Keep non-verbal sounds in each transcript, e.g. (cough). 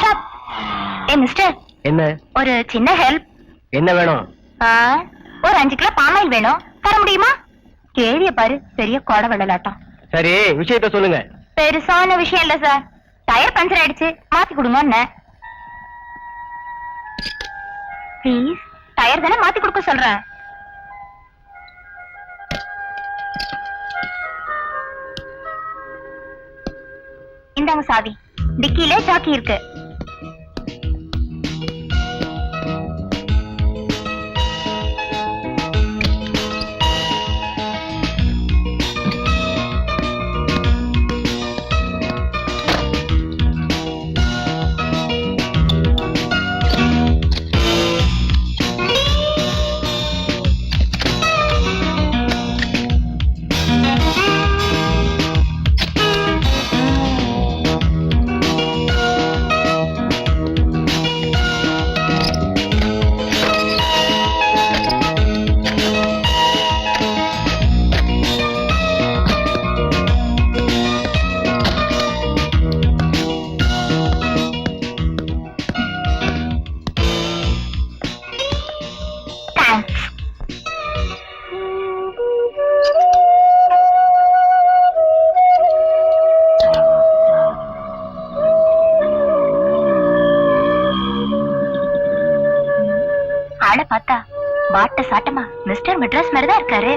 Stop ஏ mister என்ன? ஒரு சின்ன ஹெல்ப் என்ன வேணும்? ஒரு அஞ்சு கிலோ பாமாயில் வேணும். தர முடியுமா? கேள்விய பாரு பெரிய கொடை வெள்ளலாட்டம். சரி விஷயத்த சொல்லுங்க. பெருசான விஷயம் இல்ல சார் டயர் பஞ்சர் ஆயிடுச்சு மாத்தி கொடுங்க ப்ளீஸ் டயர் தானே மாத்தி கொடுக்க சொல்றேன். இந்தாங்க சாவி. டிக்கிலே சாக்கி இருக்கு. பார்த்தா பாட்ட சாட்டமா? மிஸ்டர் மெட்ராஸ் மாதிரிதான் இருக்காரு.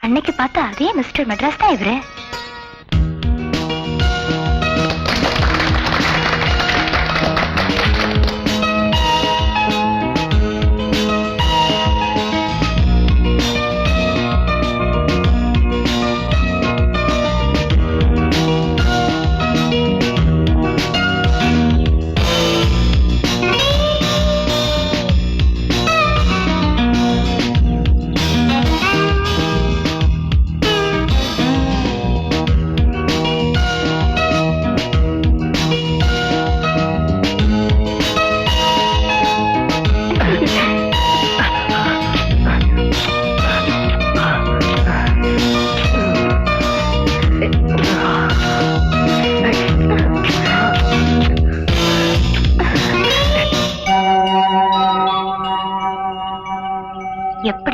அன்னைக்கு பார்த்தா அதே மிஸ்டர் மெட்ராஸ் தான் இவரு.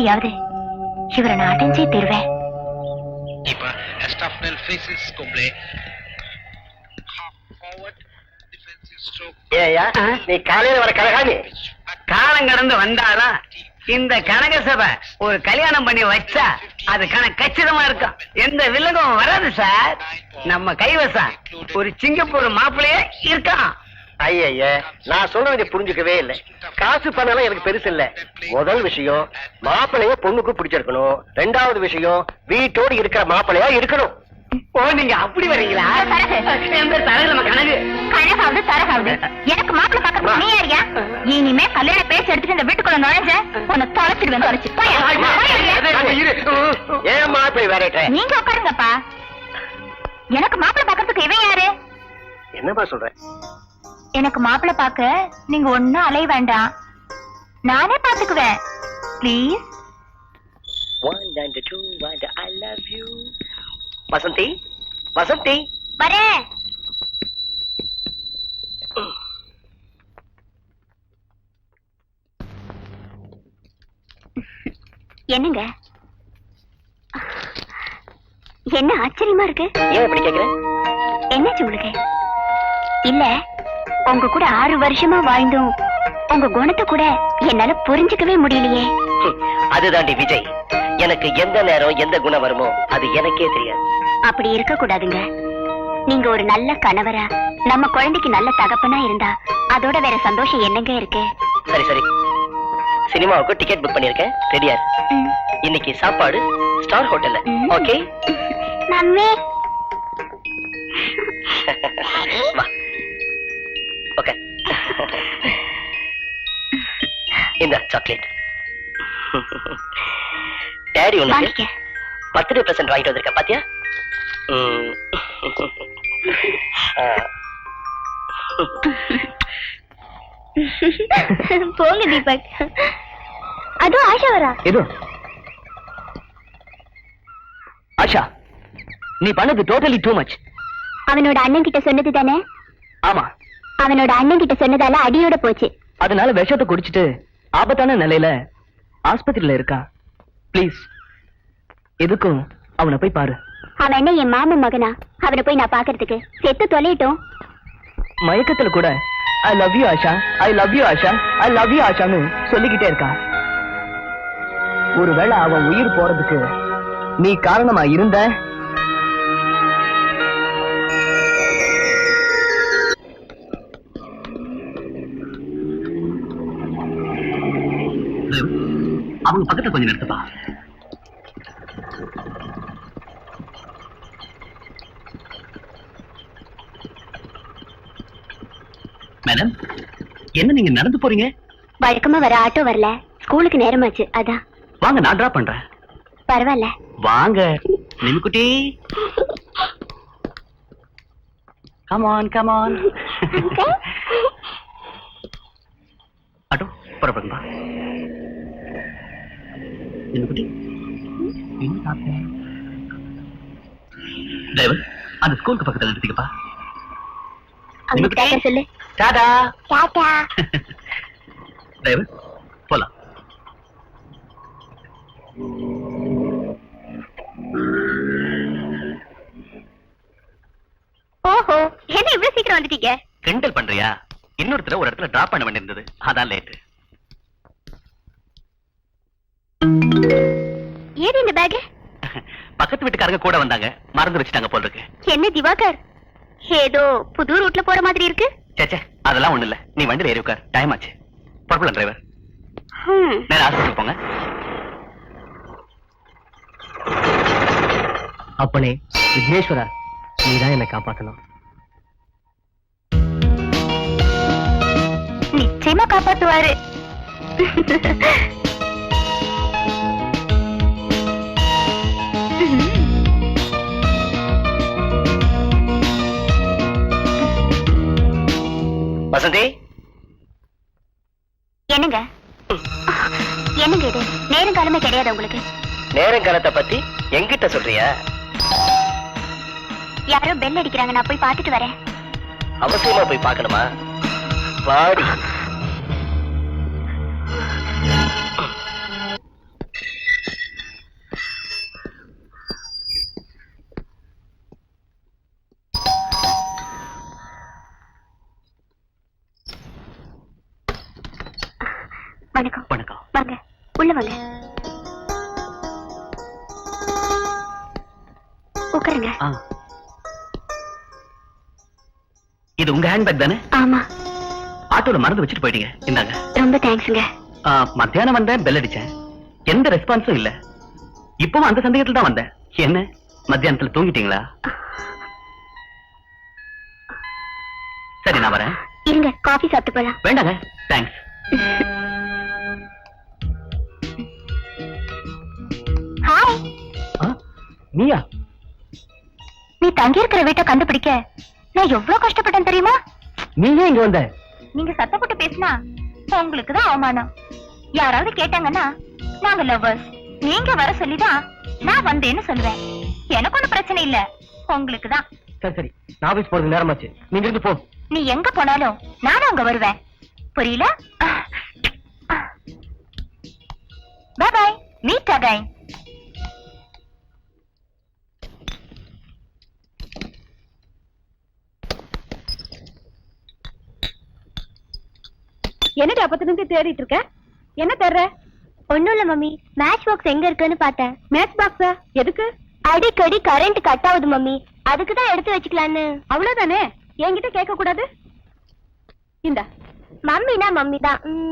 எப்படியாவது இவரை நான் அடைஞ்சே தருவேன். நீ காலையில வர கழகாமி காலம் கடந்து வந்தாதான் இந்த கனக சபை ஒரு கல்யாணம் பண்ணி வச்சா அது கண கச்சிதமா இருக்கும். எந்த வில்லகம் வராது சார். நம்ம கைவசம். ஒரு சிங்கப்பூர் மாப்பிள்ளையே இருக்கான். ஐய நான் சொல்றதை புரிஞ்சுக்கவே இல்ல. காசு பணம் எனக்கு பெருசு இல்ல. முதல் விஷயம் மாப்பிளைய பொண்ணுக்கு பிடிச்சிருக்கணும். ரெண்டாவது விஷயம் வீட்டோடு இருக்கிற மாப்பிளையா இருக்கணும். ஓ நீங்க அப்படி வரீங்களா? தரகு. என் பேர் தரகு நம்ம கனகு. கழகாவது தரகாவது எனக்கு மாப்பிள்ள பாக்கிறதுக்கு நீ யாரியா இனிமே கல்யாண பேச்சு எடுத்துட்டு இந்த வீட்டுக்குள்ள நுழைஞ்ச உன்னை தொலைச்சிடுவேன் தொலைச்சு. ஏன் மாப்பிளை வேற நீங்க உட்காருங்கப்பா. எனக்கு மாப்பிள்ள பாக்கிறதுக்கு இவன் யாரு? என்னப்பா சொல்ற? எனக்கு மாப்பிள்ள பாக்க நீங்க ஒண்ணும் அலைய வேண்டாம். நானே பாத்துக்குவேன் please One and two and I love you. Vasanthi Vasanthi. வரேன். என்னங்க? என்ன ஆச்சரியமா இருக்கு? ஏன் இப்படி கேக்குற? என்னாச்சு உங்களுக்கு? இல்ல. உங்க கூட ஆறு வருஷமா வாழ்ந்தோம். உங்க குணத்தை கூட என்னால புரிஞ்சுக்கவே முடியலையே. அதுதாண்டி விஜய். எனக்கு எந்த நேரம் எந்த குணம் வருமோ அது எனக்கே தெரியாது. அப்படி இருக்க கூடாதுங்க நீங்க ஒரு நல்ல கணவரா நம்ம குழந்தைக்கு நல்ல தகப்பனா இருந்தா அதோட வேற சந்தோஷம் என்னங்க இருக்கு? சரி சரி. சினிமாவுக்கு டிக்கெட் புக் பண்ணிருக்கேன் ரெடியா இரு. ம். இன்னைக்கு சாப்பாடு ஸ்டார் ஹோட்டல்ல. ஓகே மம்மி ஓகே இந்த சாக்லேட் டேடி உனக்கு பர்த்டே பிரசன்ட் வாங்கிட்டு வந்திருக்கேன் பாத்தியா. போங்க தீபக். அதுவும் ஆஷா வரா. எது? ஆஷா நீ பண்ணது டோட்டலி டூ மச் அவனோட அண்ணன் கிட்ட சொன்னது தானே? ஆமா. அவனோட அண்ணன் கிட்ட சொன்னதால அடியோட போச்சு. அதனால விஷத்தை குடிச்சிட்டு ஆபத்தான நிலையில ஆஸ்பத்திரியில இருக்கான் ப்ளீஸ் எதுக்கும் அவனை போய் பாரு. அவன் என்ன என் மாமன் மகனா? அவனை போய் நான் பாக்குறதுக்கு செத்து தொலையட்டும். மயக்கத்துல கூட I love you Asha. I love you Asha. I love you ஆஷான்னு சொல்லிக்கிட்டே இருக்கான் ஒருவேளை அவன் உயிர் போறதுக்கு நீ காரணமா இருந்த அவங்க பக்கத்துல கொஞ்சம் நிறுத்துப்பா. மேடம் என்ன நீங்க நடந்து போறீங்க? வழக்கமா வர ஆட்டோ வரல. ஸ்கூலுக்கு நேரமாச்சு அதான். வாங்க நான் டிராப் பண்றேன். பரவாயில்ல. வாங்க நிமிக்குட்டி கமான் கமான் ஆட்டோ என்ன சாப்பிட்டேன் டிரைவர் அந்த ஸ்கூலுக்கு பக்கத்துல நிறுத்திக்கப்பா. அவனுக்கு சொல்லு. டாடா. டிரைவர் போலாம். ஓஹோ என்ன இவ்வளவு சீக்கிரம் வந்துட்டீங்க? கிண்டல் பண்றியா? இன்னொருத்தர ஒரு இடத்துல டிராப் பண்ண வேண்டியிருந்தது. அதான் லேட்டு ஏது இந்த பேக் பக்கத்து வீட்டுக்காரங்க கூட வந்தாங்க. மறந்து வச்சுட்டாங்க போல இருக்கு என்ன திவாகர்? ஏதோ புது ரூட்ல போற மாதிரி இருக்கு. சேச்சே அதெல்லாம் ஒண்ணு இல்ல. நீ வண்டியில ஏறி உட்கார். டைம் ஆச்சு. புறப்படலாம் டிரைவர். நேரா ஹாஸ்பிட்டல் போங்க. அப்பனே விக்னேஸ்வரா நீதான் என்னை காப்பாத்தணும். நிச்சயமா காப்பாத்துவாரு. வசந்தி என்னங்க? என்னங்க இது? நேரம் காலமே கிடையாது உங்களுக்கு. நேரங்காலத்தை பத்தி எங்கிட்ட சொல்றியா? யாரோ பெல் அடிக்கிறாங்க நான் போய் பார்த்துட்டு வரேன். அவசியமா போய் பார்க்கணுமா? வாடி. வணக்கம். வணக்கம். வாங்க. உள்ள வாங்க. உட்காருங்க. இது உங்க ஹேண்ட்பேக் தானே? ஆமா. ஆட்டோல மறந்து வச்சுட்டு போயிட்டீங்க. இந்தாங்க. ரொம்ப தேங்க்ஸுங்க மத்தியானம் வந்தேன் பெல் அடிச்சேன். எந்த ரெஸ்பான்ஸும் இல்ல. இப்பவும் அந்த சந்தேகத்துல தான் வந்தேன். என்ன? மத்தியானத்துல தூங்கிட்டீங்களா? சரி நான் வரேன். இருங்க காஃபி சாப்பிட்டு போலாம். வேண்டாங்க. தேங்க்ஸ் (laughs) நீயா? நீ தங்கி இருக்கிற வீட்டை கண்டுபிடிக்க நான் எவ்வளவு கஷ்டப்பட்டேன் தெரியுமா? நீ ஏன் இங்க வந்த? நீங்க சத்தப்பட்டு பேசினா உங்களுக்கு தான் அவமானம். யாராவது கேட்டாங்கன்னா நாங்க லவ்வர்ஸ் நீங்க வர சொல்லிதான் நான் வந்தேன்னு சொல்லுவேன். எனக்கு ஒண்ணும் பிரச்சனை இல்ல. உங்களுக்கு தான். சரி சரி. நான் ஆபீஸ் போறது நேரமாச்சு. நீங்க இருந்து போ. நீ எங்க போனாலும் நானும் அங்க வருவேன். புரியல? பை பை மீட் அகைன் என்னடி அப்பத்துல இருந்து தேடிட்டு இருக்க என்ன தேடுற? ஒண்ணும் இல்ல மம்மி. மேட்ச் பாக்ஸ் எங்க இருக்குன்னு பார்த்தேன். மேட்ச் பாக்ஸா எதுக்கு? அடிக்கடி கரண்ட் கட் ஆகுது மம்மி. அதுக்கு தான் எடுத்து வச்சுக்கலான்னு. அவ்வளவுதானே? என்கிட்ட கேட்க கூடாது இந்த. மம்மினா மம்மி தான்